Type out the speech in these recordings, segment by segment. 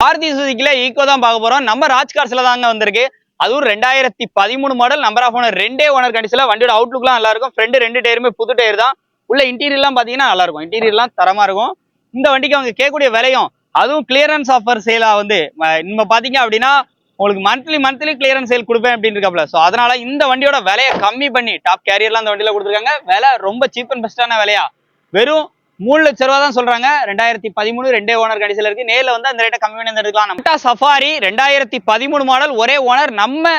Maruti சுசுக்கில Eeco தான் பார்க்க போறோம். நம்ம ராஜ்கார்ஸ்ல தாங்க வந்திருக்கு. அதுவும் ரெண்டாயிரத்தி பதிமூணு மாடல் நம்பர் ஆஃப் ஓனர் ரெண்டே ஓனர் கண்டிஷன்ல வண்டியோட அவுட்லுக்லாம் நல்லா இருக்கும் ஃப்ரண்ட் ரெண்டு டயருமே புது டயர் தான். உள்ள இன்டீரியர்லாம் பாத்தீங்கன்னா நல்லா இருக்கும் இன்டீரியர்லாம் தரமா இருக்கும். இந்த வண்டிக்கு அவங்க கேட்கக்கூடிய விலையும் அதுவும் கிளியரன்ஸ் ஆஃபர் சேலா வந்து நம்ம பாத்தீங்க அப்படின்னா உங்களுக்கு மந்த்லி மந்த்லி கிளியரன்ஸ் சேல் கொடுப்பேன் அப்படின்னு இருக்காப்ல ஸோ அதனால இந்த வண்டியோட விலையை கம்மி பண்ணி டாப் கேரியர்லாம் அந்த வண்டியில கொடுத்துருக்காங்க. விலை ரொம்ப சீப் அண்ட் பெஸ்டான விலையா? வெறும் மூணு லட்ச ரூபா தான் சொல்றாங்க. ரெண்டாயிரத்தி பதிமூணு ரெண்டே ஓனர் கடைசியில் இருக்கு. நேரில் வந்து அந்த ரேட்டை கம்மி பண்ணி எடுக்கலாம் சஃபாரி ரெண்டாயிரத்தி பதிமூணு மாடல் ஒரே ஓனர் நம்ம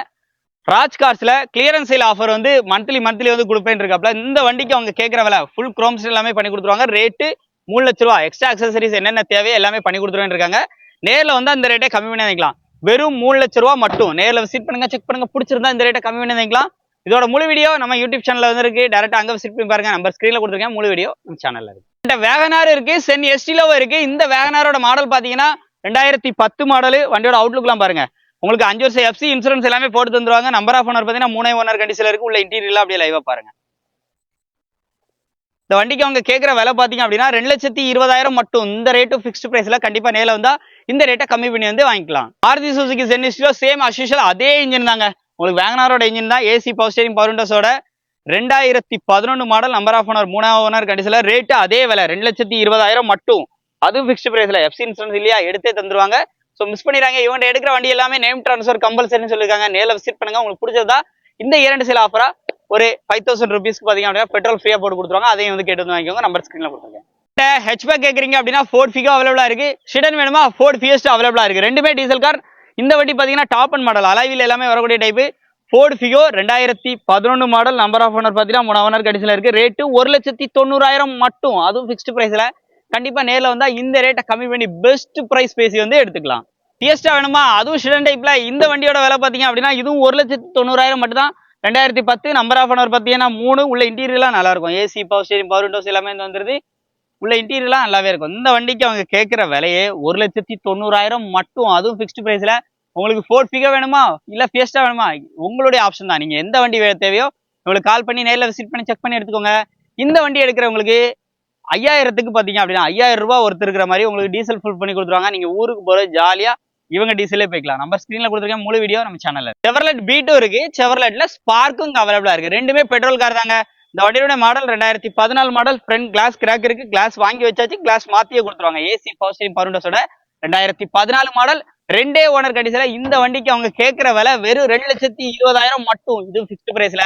ராஜ் கார்ஸ்ல கிளியரன்ஸ் சேல் ஆஃபர் வந்து மந்த்லி மந்த்லி வந்து கொடுப்பேன் இருக்காப்ல. இந்த வண்டிக்கு அவங்க கேட்குற விலை ஃபுல் குரோம்ஸ் எல்லாமே பண்ணி கொடுத்துருவாங்க. ரேட்டு மூணு லட்ச ரூபா. எக்ஸ்ட்ரா அக்சசரிஸ் என்னென்ன தேவையோ எல்லாமே பண்ணி கொடுத்துருவேன் இருக்காங்க. நேரில் வந்து அந்த ரேட்டை கம்மி பண்ணி வாங்கிக்கலாம். வெறும் மூணு லட்ச ரூபா மட்டும். நேரில் விசிட் பண்ணுங்க செக் பண்ணுங்க. பிடிச்சிருந்தா இந்த ரேட்டை கம்மி பண்ணி வாங்கிக்கலாம். இதோட முழு வீடியோ நம்ம யூடியூப் சேனல்ல வந்து இருக்கு டேரக்டா அங்க விசிட் பண்ணி பாருங்க. நம்பர் ஸ்கிரீன்ல கொடுத்துருக்கேன். முழு வீடியோ நம்ம சேனல்ல இருக்கு. இந்த வேகனார் இருக்கு சென் எஸ்டிலோவும் இருக்கு. இந்த வேகனாரோட மாடல் பாத்தீங்கன்னா ரெண்டாயிரத்தி பத்து மாடல் வண்டியோட அவுட்லுக்லாம் பாருங்க. உங்களுக்கு அஞ்சு வருஷம் எஃப்சி இன்சூரன்ஸ் எல்லாமே போட்டு தந்துருவாங்க. நம்பர் ஆஃப் ஓனர் பார்த்தீங்கன்னா மூணே ஓனர் கண்டிஷன்ல இருக்கு. உள்ள இன்டீரியர்லாம் அப்படியே லைவா பாருங்க. இந்த வண்டிக்கு அவங்க கேட்குற விலை பார்த்தீங்க அப்படின்னா ரெண்டு லட்சத்தி இருபதாயிரம் மட்டும். இந்த ரேட்டு ஃபிக்ஸ்டு பிரைஸ்ல கண்டிப்பா நேரில் வந்தா இந்த ரேட்டை கம்மி பண்ணி வந்து வாங்கிக்கலாம். Maruti Zen Estilo same as usual அதே இன்ஜின் தாங்க. உங்களுக்கு வேகனாரோட இன்ஜின் தான். ஏசி பவர் ஸ்டேரிங் பவர் விண்டோஸோட ரெண்டாயிரத்தி பதினொன்று மாடல் நம்பர் ஆஃப் ஓனர் மூணாவது ஓனர் கண்டிஷன்ல ரேட்டு அதே விலை ரெண்டு லட்சத்தி இருபதாயிரம் மட்டும். அதுவும் ஃபிக்ஸ்டு பிரைஸ்ல எஃப்சி இன்சூரன்ஸ் இல்லையா? எடுத்தே தந்துருவாங்க. ஸோ மிஸ் பண்ணிடுறாங்க இவங்க எடுக்கிற வண்டி எல்லாமே நேம் ட்ரான்ஸ்ஃபர் கம்பல்சரின்னு சொல்லியிருக்காங்க நேரில் விசிட் பண்ணுங்க. உங்களுக்கு பிடிச்சதா இந்த இரண்டு சில ஆஃபரா ஒரு ஃபைவ் தௌசண்ட் ருபீஸ்க்கு பார்த்தீங்க அப்படின்னா பெட்ரோல் ஃப்ரீயாக போட்டு கொடுத்துருவாங்க. அதையும் வந்து கேட்டு வந்து வாங்கிக்கோங்க. நம்பர் ஸ்க்ரீனில் கொடுத்துருங்க. ஹெச்பேக் கேட்குறீங்க அப்படின்னா ஃபோர்ட் ஃபிகோ அவைலபிளா இருக்கு. ஷிடன் வேணுமா? ஃபோர்ட் ஃபியஸ்ட் அவைலபிளா இருக்கு. ரெண்டுமே டீசல் கார் இந்த வண்டி பார்த்தீங்கன்னா டாப் அண்ட் மாடல் அலைவில் எல்லாமே வரக்கூடிய டைப்பு ஃபோர்டு ஃபியோ ரெண்டாயிரத்தி பதினொன்று மாடல் நம்பர் ஆஃப் ஓனர் பார்த்தீங்கன்னா மூணு ஓனர் கடைசியில் இருக்கு. ரேட்டு ஒரு லட்சத்தி தொண்ணூறாயிரம் மட்டும். அதுவும் ஃபிக்ஸ்டு ப்ரைஸில் கண்டிப்பாக நேரில் வந்தால் இந்த ரேட்டை கம்மி பண்ணி பெஸ்ட் ப்ரைஸ் பேசி வந்து எடுத்துக்கலாம். டிஎஸ்டா வேணுமா? அதுவும் ஷிடன் டைப்பில் இந்த வண்டியோட விலை பார்த்தீங்க அப்படின்னா இதுவும் ஒரு லட்சத்தி தொண்ணூறாயிரம் மட்டும் தான். ரெண்டாயிரத்தி பத்து நம்பர் ஆஃப் ஓனர் பார்த்தீங்கன்னா மூணு. உள்ள இன்டீரியர்லாம் நல்லாயிருக்கும் AC power steering power windows எல்லாமே வந்து வந்துருது. உள்ள இன்டீரியர்லாம் நல்லாவே இருக்கும். இந்த வண்டிக்கு அவங்க கேட்குற விலையே ஒரு லட்சத்தி தொண்ணூறாயிரம் மட்டும். அதுவும் ஃபிக்ஸ்டு ப்ரைஸில் உங்களுக்கு ஃபோர்ட் பிகா வேணுமா? இல்லை ஃபியஸ்டா வேணுமா? உங்களுடைய ஆப்ஷன் தான். நீங்கள் எந்த வண்டி வே- தேவையோ உங்களுக்கு கால் பண்ணி நேரில் விசிட் பண்ணி செக் பண்ணி எடுத்துக்கோங்க. இந்த வண்டி எடுக்கிறவங்களுக்கு ஐயாயிரத்துக்கு பார்த்தீங்க அப்படின்னா ஐயாயிரம் ரூபா ஒருத்தர் இருக்கிற மாதிரி உங்களுக்கு டீசல் ஃபுல் பண்ணி கொடுத்துருவாங்க. நீங்கள் ஊருக்கு போகிற ஜாலியாக இவங்க டீசலே போய்க்கலாம். நம்ம ஸ்க்ரீனில் கொடுத்துருக்கேன் முழு வீடியோ நம்ம சேனலில் செவர்லெட் பீட்டும் இருக்கு. செவர்லெட்டில் ஸ்பார்க்கும் அவைலபிளா இருக்கு. ரெண்டுமே பெட்ரோல் கார் தாங்க. இந்த வண்டியோட மாடல் ரெண்டாயிரத்தி பதினாலு மாடல் ஃப்ரண்ட் கிளாஸ் கிராக் இருக்கு. கிளாஸ் வாங்கி வச்சாச்சு. கிளாஸ் மாத்தியே கொடுத்துருவாங்க. ஏசி பவர் ஸ்டீரிங் பவுண்டர்ஸோட ரெண்டாயிரத்தி பதினாலு மாடல் ரெண்டே ஓனர் கண்டிஷன்ல இந்த வண்டிக்கு அவங்க கேட்குற விலை வெறும் ரெண்டு லட்சத்தி இருபதாயிரம் மட்டும். இது ஃபிக்ஸ்டு ப்ரைஸில்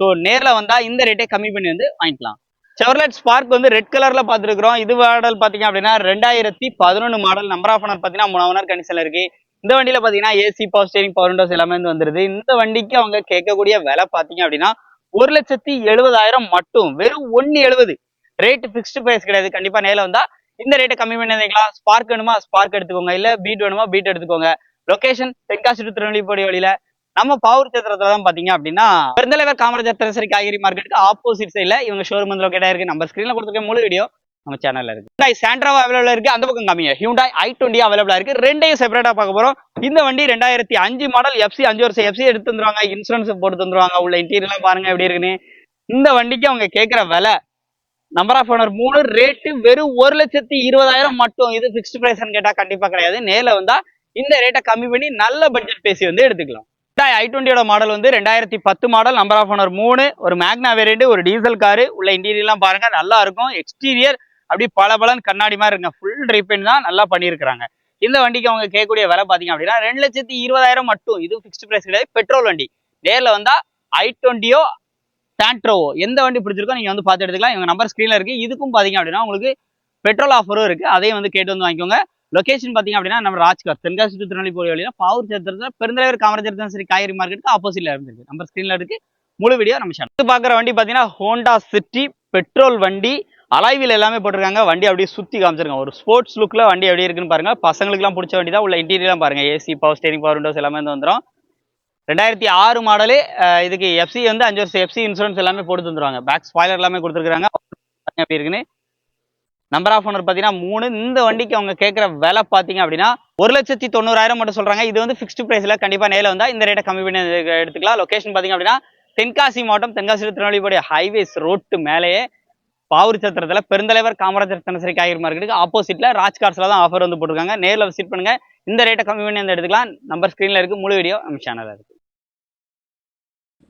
ஸோ நேர்ல வந்தால் இந்த ரேட்டே கம்மி பண்ணி வந்து வாங்கிக்கலாம். செவர்லெட் ஸ்பார்க் வந்து ரெட் கலர்ல பார்த்துருக்குறோம். இது மாடல் பார்த்தீங்க அப்படின்னா ரெண்டாயிரத்தி பதினொன்று மாடல் நம்பர் ஆஃப் ஓனர் பார்த்தீங்கன்னா மூணு ஓனர் கண்டிஷனில் இருக்கு. இந்த வண்டியில பார்த்தீங்கன்னா AC power steering power windows எல்லாமே வந்து வந்துருது. இந்த வண்டிக்கு அவங்க கேட்கக்கூடிய விலை பார்த்தீங்க அப்படின்னா ஒரு லட்சத்தி எழுபதாயிரம் மட்டும். வெறும் ஒன்னு எழுபது. ரேட்டு ஃபிக்ஸ்டு ப்ரைஸ் கிடையாது. கண்டிப்பாக நேரில் வந்தால் இந்த ரேட்டை கம்மி பண்ணிருந்தீங்களா? ஸ்பார்க் வேணுமா? ஸ்பார்க் எடுத்துக்கோங்க. இல்ல பீட் வேணுமா? பீட் எடுத்துக்கோங்க. லொகேஷன் தென்காசி to திருநெல்வேலி வழியில. நம்ம பவர் சேத்திரத்துல தான் பாத்தீங்க அப்படின்னா பெருந்தலைவர் காமராஜர் தினசரி காய்கறி மார்க்கெட்டுக்கு ஆப்போசிட் சைட்ல இவங்க ஷோரூம் வந்து லொக்கேட்டா இருக்கு நம்ம ஸ்கிரீன்ல கொடுத்துருக்க முழு வீடியோ நம்ம சேனல்ல இருக்கு. ஹியூண்டாய் சாண்ட்ராவா அவைலபிள் இருக்கு. அந்த பக்கம் கம்மியா ஹியூண்டாய் ஐ டுவெண்ட்டி அவைலபிளா இருக்கு. ரெண்டையும் செப்பரேட்டா பார்க்க போறோம். இந்த வண்டி ரெண்டாயிரத்தி அஞ்சு மாடல் எஃப்சி அஞ்சு வருஷம் எஃப்சி எடுத்து வந்துருவாங்க இன்சூரன்ஸ் போட்டு தந்துருவாங்க. உள்ள இன்டீரியர்லாம் பாருங்க எப்படி இருக்குன்னு. இந்த வண்டிக்கு அவங்க கேட்கற விலை நம்பர் ஆஃப் ஓனர் மூணு ரேட்டு வெறும் ஒரு லட்சத்தி இருபதாயிரம் மட்டும். இது ஃபிக்ஸ்டு ப்ரைஸ்னு கேட்டால் கண்டிப்பாக கிடையாது. நேரில் வந்தால் இந்த ரேட்டை கம்மி பண்ணி நல்ல பட்ஜெட் பேசி வந்து எடுத்துக்கலாம். ஐ டுவெண்ட்டியோட மாடல் வந்து ரெண்டாயிரத்தி பத்து மாடல் நம்பர் ஆஃப் ஓனர் மூணு ஒரு மேக்னா வேரியண்ட் ஒரு டீசல் காரு உள்ள இன்டீரியர்லாம் பாருங்க நல்லா இருக்கும். எக்ஸ்டீரியர் அப்படி பல கண்ணாடி மாதிரி இருக்குங்க. ஃபுல் ட்ரிப்பன் தான் நல்லா பண்ணியிருக்கிறாங்க. இந்த வண்டிக்கு அவங்க கேட்கக்கூடிய விலை பார்த்தீங்க அப்படின்னா ரெண்டு லட்சத்தி இருபதாயிரம் மட்டும். இது ஃபிக்ஸ்டு ப்ரைஸ் கிடையாது. பெட்ரோல் வண்டி. நேரில் வந்தால் ஐ டுவெண்ட்டியோ டேண்ட்ரோவோ எந்த வண்டி பிடிச்சிருக்கோ நீங்க வந்து பார்த்து எடுத்துக்கலாம். இவங்க நம்பர் ஸ்க்ரீனில் இருக்கு. இதுக்கும் பாத்தீங்க அப்படின்னா உங்களுக்கு பெட்ரோல் ஆஃபரும் இருக்கு. அதையும் வந்து கேட்டு வந்து வாங்கிக்கோங்க. லொகேஷன் பாத்தீங்க அப்படின்னா நம்ம ராஜ்கார் தென்காசி திருநெல்வேலி போய் வழியில பாவூர் சேத்திரத்துல பெருந்தலைவர் காமராஜர் சரி காய்கறி மார்க்கெட்டுக்கு ஆப்போசிட்ல இருந்திருக்கு நம்பர் ஸ்க்ரீனில் இருக்கு. முழு வீடியோ நம்ம சேனல் பாக்குற வண்டி பாத்தீங்கன்னா ஹோண்டா சிட்டி பெட்ரோல் வண்டி. அலைவில் எல்லாமே போட்டிருக்காங்க. வண்டி அப்படியே சுற்றி காமிச்சிருக்காங்க. ஒரு ஸ்போர்ட்ஸ் லுக்ல வண்டி எப்படி இருக்குன்னு பாருங்க. பசங்களுக்குலாம் பிடிச்ச வண்டி தான். உள்ள இன்டீரியர்லாம் பாருங்க. AC power steering power windows எல்லாமே வந்து வந்துடும் ரெண்டாயிரத்தி ஆறு மாடலு இதுக்கு எஃப்சி வந்து அஞ்சு வருஷம் எஃப்சி இன்சூரன்ஸ் எல்லாமே போட்டு தந்துருவாங்க. பேக் ஸ்பாய்லர் எல்லாமே கொடுத்துருக்காங்க எப்படி இருக்குன்னு. நம்பர் ஆஃப் ஓனர் பார்த்தீங்கன்னா மூணு. இந்த வண்டிக்கு அவங்க கேட்குற விலை பார்த்தீங்க அப்படின்னா ஒரு லட்சத்தி தொண்ணூறாயிரம் மட்டும் சொல்றாங்க. இது வந்து ஃபிக்ஸ்டு ப்ரைஸில் கண்டிப்பாக நேரில் வந்தால் இந்த ரேட்டை கம்மி பண்ணி எடுத்துக்கலாம். லொகேஷன் பார்த்தீங்க அப்படின்னா தென்காசி மாவட்டம் தென்காசி to ஹைவேஸ் ரோட்டு மேலேயே பாவூர் சத்திரத்தில் பெருந்தலைவர் காமராஜர் தினசரி காய்கறி மார்க்கெட்டுக்கு ஆப்போசிட்டில் ராஜ்கார்ஸில் தான் ஆஃபர் வந்து போட்டிருக்காங்க. நேரில் விசிட் பண்ணுங்க. இந்த ரேட்டை கம்மி பண்ணி வந்து எடுத்துக்கலாம். நம்பர் ஸ்க்ரீனில் இருக்கு. முழு வீடியோ நம்ம சேனலில் இருக்குது